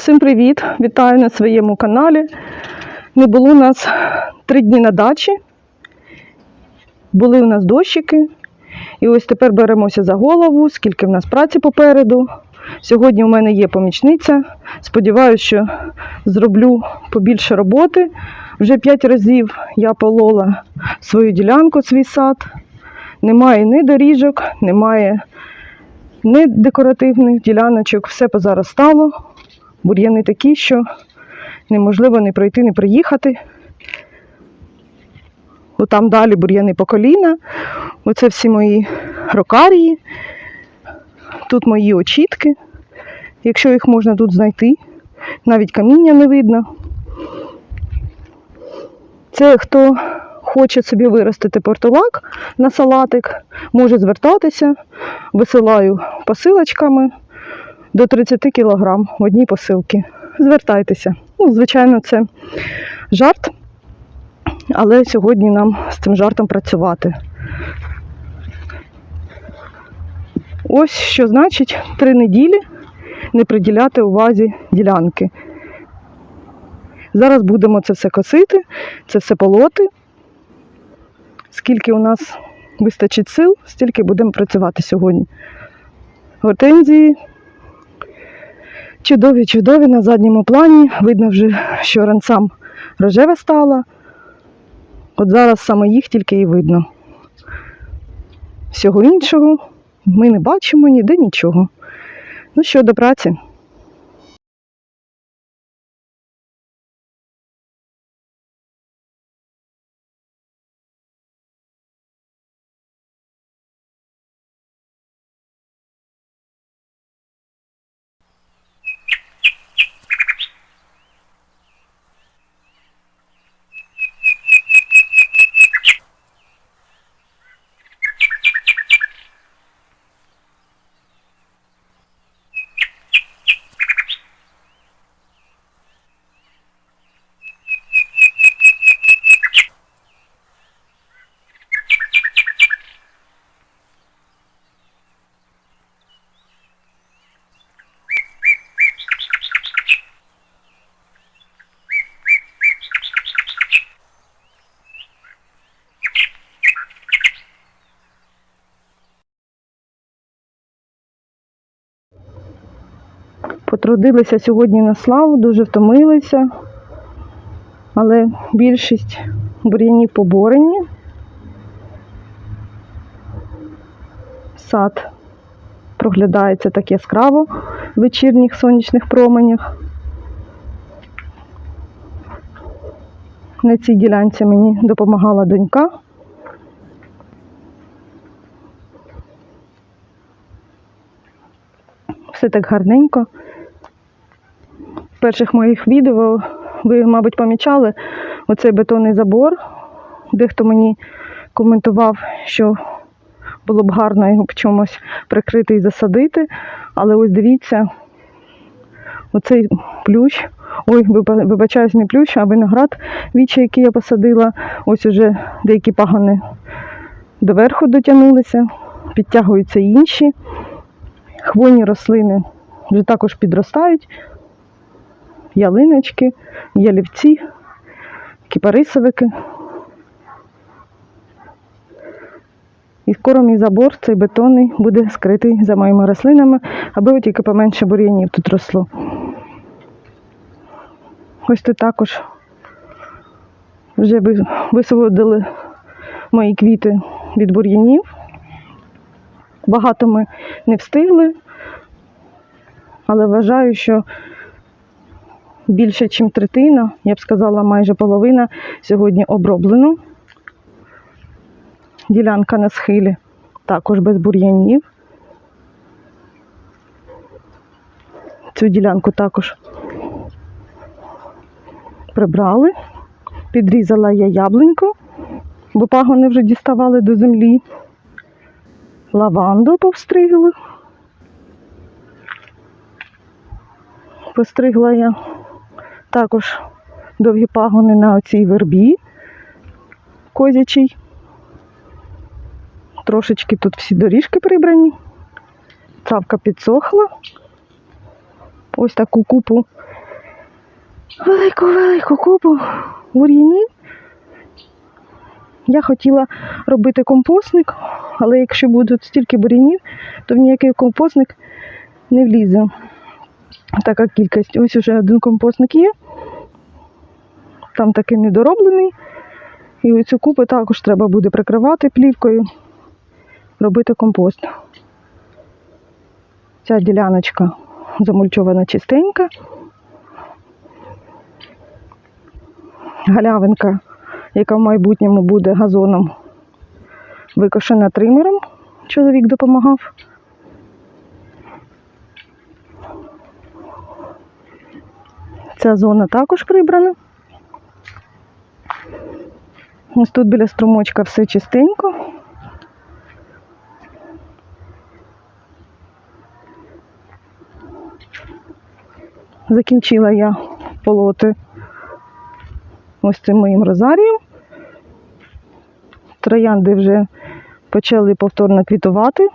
Всім привіт! Вітаю на своєму каналі. Не було у нас три дні на дачі. Були у нас дощики. І ось тепер беремося за голову, скільки в нас праці попереду. Сьогодні у мене є помічниця. Сподіваюся, що зроблю побільше роботи. Вже п'ять разів я полола свою ділянку, свій сад. Немає ні доріжок, немає ні декоративних діляночок, все позаростало. Бур'яни такі, що неможливо не пройти, не приїхати. Отам далі бур'яни по коліна. Оце всі мої рокарії. Тут мої очітки, якщо їх можна тут знайти. Навіть каміння не видно. Це хто хоче собі виростити портулак на салатик, може звертатися. Висилаю посилочками до 30 кг в одній посилці. Звертайтеся. Ну, звичайно, це жарт, але сьогодні нам з цим жартом працювати. Ось що значить три неділі не приділяти увазі ділянки. Зараз будемо це все косити, це все полоти. Скільки у нас вистачить сил, стільки будемо працювати сьогодні. Гортензії чудові, чудові на задньому плані. Видно вже, що ранцам рожеве стало. От зараз саме їх тільки і видно. Всього іншого ми не бачимо ніде нічого. Ну що, до праці. Потрудилися сьогодні на славу, дуже втомилися, але більшість бур'янів поборені. Сад проглядається так яскраво в вечірніх сонячних променях. На цій ділянці мені допомагала донька. Все так гарненько. Перших моїх відео ви, мабуть, помічали оцей бетонний забор. Дехто мені коментував, що було б гарно його в чомусь прикрити і засадити. Але ось дивіться, оцей плющ, ой, виба- вибачаюсь, не плющ, а виноград вічі, який я посадила, ось уже деякі пагони доверху дотягнулися, підтягуються інші. Хвойні рослини вже також підростають. Ялиночки, ялівці, кіпарисовики. І скоро мій забор, цей бетонний, буде скритий за моїми рослинами, аби тільки поменше бур'янів тут росло. Ось тут також вже ви- висвободили мої квіти від бур'янів. Багато ми не встигли, але вважаю, що більше, ніж третина, я б сказала, майже половина сьогодні оброблено. Ділянка на схилі також без бур'янів. Цю ділянку також прибрали. Підрізала я яблуньку, бо пагони вже діставали до землі. Лаванду повстригли. Постригла я також довгі пагони на оцій вербі козячій. Трошечки тут всі доріжки прибрані. Травка підсохла. ось таку купу, велику-велику купу бур'янів. Я хотіла робити компостник, але якщо будуть стільки бур'янів, то в ніякий компостник не влізе. Така кількість. Ось уже один компостник є. Там такий недороблений. І оцю купу також треба буде прикривати плівкою, робити компост. Ця діляночка замульчована чистенька. Галявинка, яка в майбутньому буде газоном, викошена тримером. Чоловік допомагав. Ця зона також прибрана. Ось тут біля струмочка все чистенько. Закінчила я полоти ось цим моїм розарієм. Троянди вже почали повторно квітувати.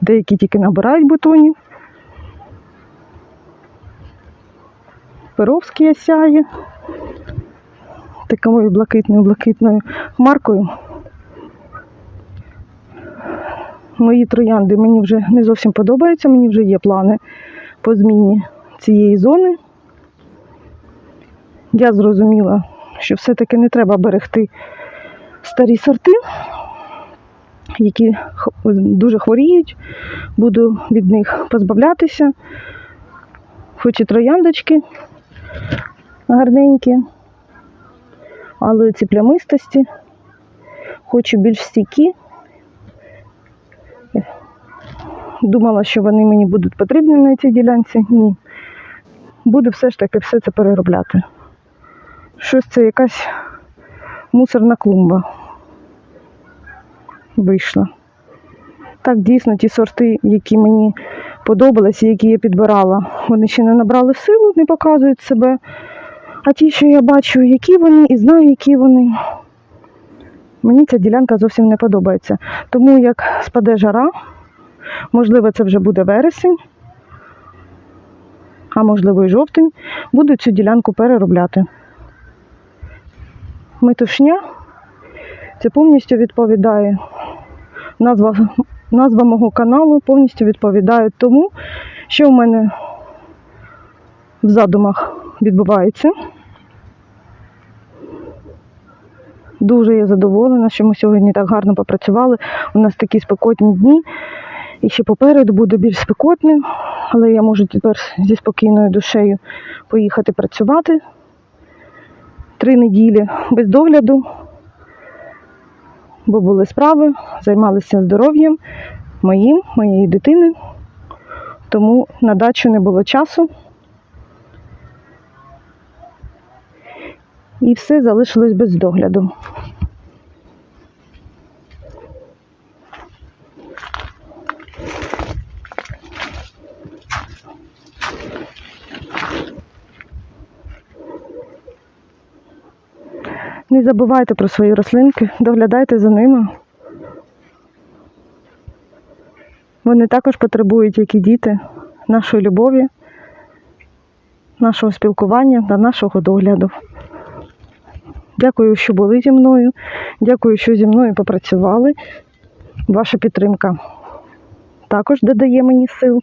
Деякі тільки набирають бутонів. Перовський сяє такою блакитною блакитною хмаркою. Мої троянди мені вже не зовсім подобаються, мені вже є плани по зміні цієї зони. Я зрозуміла, що все-таки не треба берегти старі сорти, які дуже хворіють. Буду від них позбавлятися. Хоч і трояндочки гарненькі, але ці плямистості хочу більш стійкі. Думала, що вони мені будуть потрібні на цій ділянці. Ні. Буду все ж таки все це переробляти. Щось це якась мусорна клумба вийшла. Так, дійсно, ті сорти, які мені подобалися, які я підбирала, вони ще не набрали силу, не показують себе. А ті, що я бачу, які вони, і знаю, які вони. Мені ця ділянка зовсім не подобається. Тому як спаде жара, можливо, це вже буде вересень, а можливо і жовтень, буду цю ділянку переробляти. Метушня це повністю відповідає назва, назва мого каналу повністю відповідає тому, що в мене в задумах відбувається. Дуже я задоволена, що ми сьогодні так гарно попрацювали. У нас такі спекотні дні. І ще попереду буде більш спекотним, але я можу тепер зі спокійною душею поїхати працювати. Три неділі без догляду, бо були справи, займалися здоров'ям моїм, моєї дитини. Тому на дачу не було часу. І все залишилось без догляду. Не забувайте про свої рослинки, доглядайте за ними. Вони також потребують, як і діти, нашої любові, нашого спілкування та нашого догляду. Дякую, що були зі мною. Дякую, що зі мною попрацювали. Ваша підтримка також додає мені сил.